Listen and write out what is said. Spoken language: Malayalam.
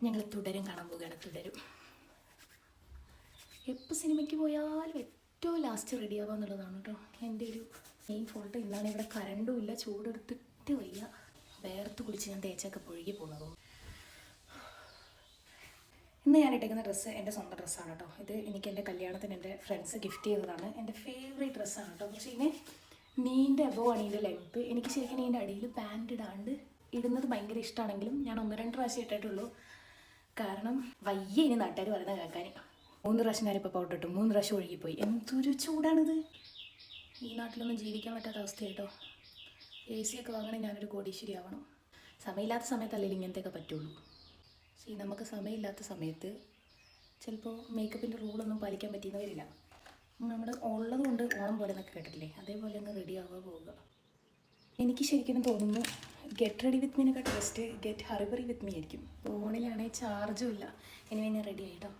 ഞങ്ങൾ തുടരും കാണാൻ പോവുകയാണ് തുടരും. എപ്പോൾ സിനിമയ്ക്ക് പോയാലും ഏറ്റവും ലാസ്റ്റ് റെഡി ആവുക എന്നുള്ളതാണ് കേട്ടോ എന്റെ ഒരു മെയിൻ ഫോൾട്ട് ഇന്നാണ് ഇവിടെ കറണ്ടും ഇല്ല ചൂടെടുത്തിട്ട് വയ്യ. വേർത്ത് കുളിച്ച് ഞാൻ തേച്ചൊക്കെ പുഴുകി പോകുന്നതും ഇന്ന് ഞാൻ ഇട്ടേക്കുന്ന ഡ്രസ്സ് എന്റെ സ്വന്തം ഡ്രസ്സാണ് കേട്ടോ ഇത് എനിക്ക് എന്റെ കല്യാണത്തിന് എന്റെ ഫ്രണ്ട്സ് ഗിഫ്റ്റ് ചെയ്തതാണ്. എന്റെ ഫേവറേറ്റ് ഡ്രസ്സാണ് കേട്ടോ പക്ഷേ ഇതിന് നീന്റെ അബോ ആണ് ഇതിന്റെ ലെങ്ത്ത് എനിക്ക് ശരിക്കും ഇതിന്റെ അടിയിൽ പാന്റ് ഇടാണ്ട് ഇടുന്നത് ഭയങ്കര ഇഷ്ടമാണെങ്കിലും ഞാൻ ഒന്ന് രണ്ട് പ്രാവശ്യം ഇട്ടിട്ടുള്ളൂ. കാരണം വയ്യ ഇനി നാട്ടുകാർ പറയുന്നത് കേൾക്കാൻ മൂന്ന് പ്രാവശ്യം ഞാനിപ്പോൾ പൗഡർ ഇട്ടു. മൂന്ന് പ്രാവശ്യം ഒഴുകിപ്പോയി. എന്തൊരു ചൂടാണിത്. ഈ നാട്ടിലൊന്നും ജീവിക്കാൻ പറ്റാത്ത അവസ്ഥയായിട്ടോ. എ സി ഒക്കെ വാങ്ങണേ ഞാനൊരു കോടീശ്വരി ആവണം. സമയമില്ലാത്ത സമയത്തല്ലേ ഇങ്ങനത്തെയൊക്കെ പറ്റുള്ളൂ. പക്ഷേ നമുക്ക് സമയമില്ലാത്ത സമയത്ത് ചിലപ്പോൾ മേക്കപ്പിന്റെ റൂളൊന്നും പാലിക്കാൻ പറ്റിയെന്ന് വരില്ല നമ്മൾ ഉള്ളത് കൊണ്ട് ഓണം പോലെ എന്നൊക്കെ കേട്ടിട്ടില്ലേ? അതേപോലെ അങ്ങ് റെഡി ആവുക പോവുക. എനിക്ക് ശരിക്കും തോന്നുന്നു ഗെറ്റ് റെഡി വിത്ത് മീനൊക്കെ best get hurry burry with me ആയിരിക്കും. ഫോണിലാണെങ്കിൽ ചാർജും ഇല്ല. ഇനി ഞാൻ റെഡി ആയിട്ടോ